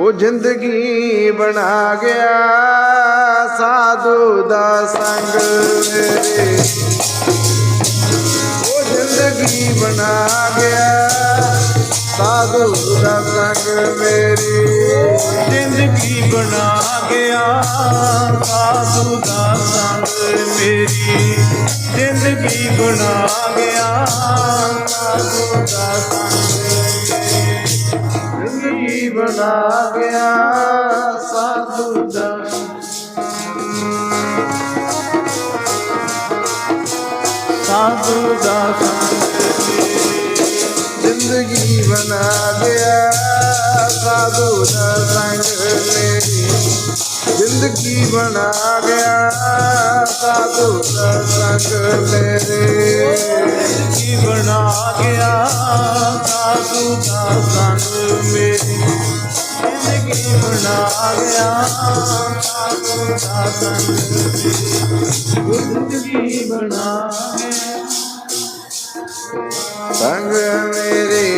ਉਹ ਜ਼ਿੰਦਗੀ ਬਣਾ ਗਿਆ। ਸਾਧੂ ਦਾ ਸੰਗ ਮੇਰੇ। ਉਹ ਜ਼ਿੰਦਗੀ ਬਣਾ ਗਿਆ। ਸਾਧੂ ਦਾ ਸੰਗ ਮੇਰੀ। ਜ਼ਿੰਦਗੀ ਬਣਾ ਗਿਆ। ਸਾਧੂ ਦਾ ਸੰਗ ਮੇਰੀ। ਜ਼ਿੰਦਗੀ ਬਣਾ ਗਿਆ। ਸਾਧੂ ਦਾ ਸੰਗ ਬਣਾ ਗਿਆ ਸਾਧੂ ਦਾ। ਸਾਧੂ ਦਾ ਜ਼ਿੰਦਗੀ ਬਣਾ ਗਿਆ। ਸਾਧੂ ਦਾ ਸੰਗ ਮੇਰੀ ਜ਼ਿੰਦਗੀ ਬਣਾ ਗਿਆ। ਸਾਧੂ ਦਾ ਸੰਗ ਮੇਰੇ ਜ਼ਿੰਦਗੀ ਬਣਾ ਗਿਆ। ਸਾਧੂ ਦਾ ਸੰਗ ਗਿਆ ਸਾਧੂ ਦਾ ਸੰਗ ਜ਼ਿੰਦਗੀ ਬਣਾ ਗਿਆ ਸੰਗ ਮੇਰੇ